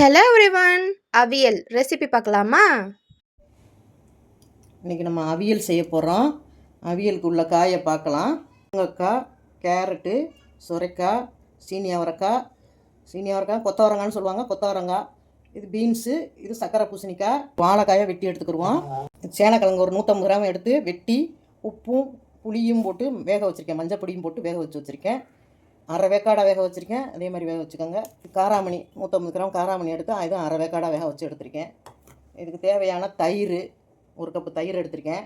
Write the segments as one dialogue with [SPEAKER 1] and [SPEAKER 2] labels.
[SPEAKER 1] Hello everyone அவியல் recipe பார்க்கலாமா?
[SPEAKER 2] இன்றைக்கி நம்ம அவியல் செய்ய போகிறோம் அவியலுக்கு உள்ள காயை பார்க்கலாம். முருங்கக்காய் கேரட்டு சுரைக்காய் சீனி அவரைக்காய் சீனி அவரைக்காய் கொத்தவரங்கான்னு சொல்லுவாங்க. கொத்தவரங்காய் இது பீன்ஸு இது சக்கரை பூசணிக்காய். வாழைக்காயை வெட்டி எடுத்துக்கிடுவோம். சேனக்கிழங்கு ஒரு நூற்றம்பது கிராம் எடுத்து வெட்டி உப்பும் புளியும் போட்டு வேக வச்சுருக்கேன். மஞ்சள் பொடியும் போட்டு வேக வச்சு வச்சுருக்கேன். அரை வேக்காடாக வேக வச்சுருக்கேன். அதே மாதிரி வேக வச்சுக்கோங்க. காராமணி நூற்றம்பது கிராம் காராமணி எடுத்து அதுவும் அரை வேக்காடாக வேக வச்சு எடுத்திருக்கேன். இதுக்கு தேவையான தயிர் ஒரு கப்பு தயிர் எடுத்திருக்கேன்.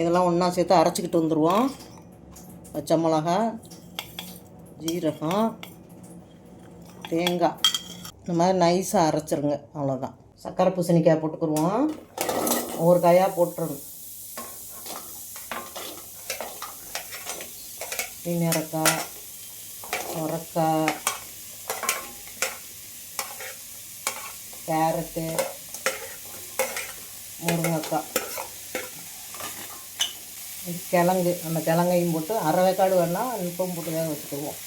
[SPEAKER 2] இதெல்லாம் ஒன்றா சேர்த்து அரைச்சிக்கிட்டு வந்துடுவோம் பச்சை மிளகா ஜீரகம் தேங்காய். இந்த மாதிரி நைஸாக அரைச்சிருங்க. அவ்வளோதான் சக்கரை பூசணிக்காய் போட்டுக்குருவோம். ஒவ்வொரு காயாக போட்டுறணும். மீனரக்காய் சுரக்காய் கேரட்டு முருங்கக்காய் இது கிழங்கு அந்த கிழங்கையும் போட்டு அரை வேக்காடு வேணால் உப்பும் போட்டு வேக வச்சுக்குவோம்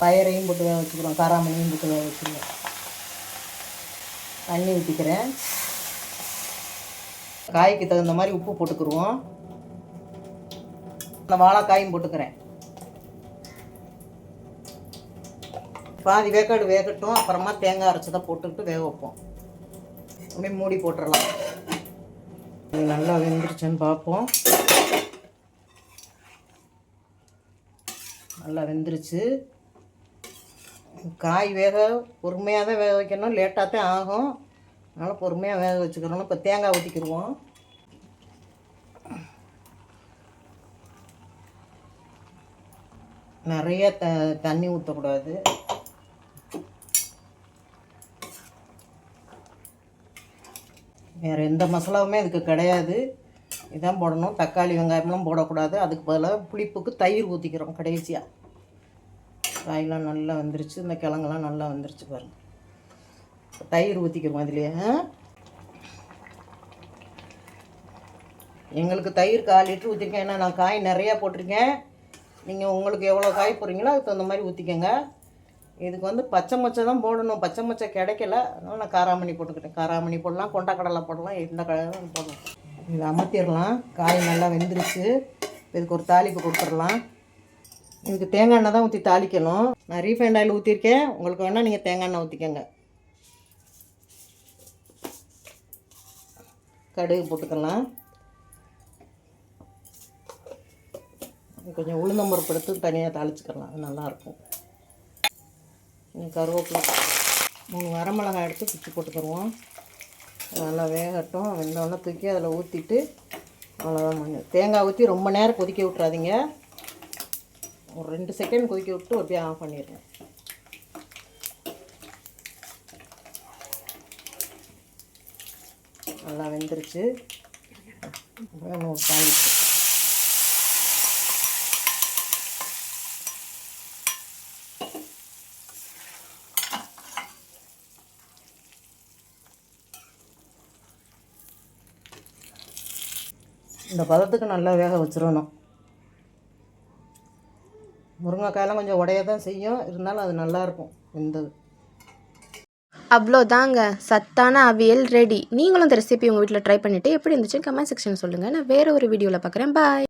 [SPEAKER 2] பயிரையும் போட்டு வேக வச்சுக்கிறோம் காராமணியும் போட்டு வேக வச்சுருவோம் தண்ணி ஊற்றிக்கிறேன் காய்க்கு தகுந்த மாதிரி உப்பு போட்டுக்கிடுவோம் அந்த வாழைக்காயும் போட்டுக்கிறேன் பாதி வேக்காடு வேகட்டும் அப்புறமா தேங்காய் அரைச்சதை போட்டுக்கிட்டு வேக வைப்போம். அப்படியே மூடி போட்டுடலாம் நல்லா வெந்துருச்சுன்னு பார்ப்போம். நல்லா வெந்துருச்சு. காய் வேக பொறுமையாக தான் வேக வைக்கணும். லேட்டாக தான் ஆகும். அதனால் பொறுமையாக வேக வச்சுக்கிறோம். இப்போ தேங்காய் ஊற்றிக்கிடுவோம் நிறைய த தண்ணி ஊற்றக்கூடாது வேறு எந்த மசாலாவுமே இதுக்கு கிடையாது. இதான் போடணும். தக்காளி வெங்காயம்லாம் போடக்கூடாது. அதுக்கு பதிலாக புளிப்புக்கு தயிர் ஊற்றிக்கிறோம் கடைசியாக காயெலாம் நல்லா வந்துருச்சு. இந்த கிழங்கெல்லாம் நல்லா வந்துருச்சு பாருங்கள் தயிர் ஊற்றிக்கிறோம் அதுலேயே. எங்களுக்கு தயிர் கால் லிட்டர் ஊற்றிருக்கேன் ஏன்னா நான் காய் நிறையா போட்டிருக்கேன். நீங்கள் உங்களுக்கு எவ்வளோ காய் போடுறீங்களோ அதுக்கு தகுந்த மாதிரி ஊற்றிக்கோங்க இதுக்கு வந்து பச்சை மொச்சை தான் போடணும். பச்சை மொச்சை கிடைக்கல. அதனால் நான் காராமணி போட்டுக்கிட்டேன். காராமணி போடலாம் கொண்டக்கடலை போடலாம் எந்த கடலை போடலாம். இதை அமர்த்திடலாம் காய் நல்லா வெந்துருச்சு. இதுக்கு ஒரு தாளிப்பு கொடுத்துடலாம். இதுக்கு தேங்காய் எண்ணெய் தான் ஊற்றி தாளிக்கணும். நான் ரீஃபைண்ட் ஆயில் ஊற்றிருக்கேன் உங்களுக்கு வேணால் நீங்கள் தேங்காய் எண்ணெய் ஊற்றிக்கோங்க கடுகு போட்டுக்கலாம். கொஞ்சம் உளுந்தம்பருப்பு எடுத்து தனியாக தாளிச்சுக்கலாம். அது இன்னும் கருவேப்பிலை மூணு வரமிளகாய் எடுத்து பிச்சு போட்டுக்கிடுவோம் நல்லா வேகட்டும். வெந்தோடனே தூக்கி அதில் ஊற்றிட்டு அவ்வளோதான் மஞ்சள் தேங்காய் ஊற்றி ரொம்ப நேரம் கொதிக்க விட்றாதீங்க ஒரு ரெண்டு செகண்ட் கொதிக்க விட்டு அப்படியே ஆஃப் பண்ணிடுறேன். நல்லா வெந்துருச்சு. ஒரு தாளிப்பு இந்த பதத்துக்கு நல்லா வேக வச்சிடணும் முருங்கைக்காயெல்லாம் கொஞ்சம் உடைய தான் செய்யும். இருந்தாலும் அது நல்லாயிருக்கும் வெந்தது
[SPEAKER 1] அவ்வளோதாங்க. சத்தான அவியல் ரெடி நீங்களும் இந்த ரெசிபி உங்கள் வீட்டில் ட்ரை பண்ணிவிட்டு எப்படி இருந்துச்சு கமெண்ட் செக்ஷன் சொல்லுங்கள் நான் வேறு ஒரு வீடியோவில் பார்க்குறேன் பாய்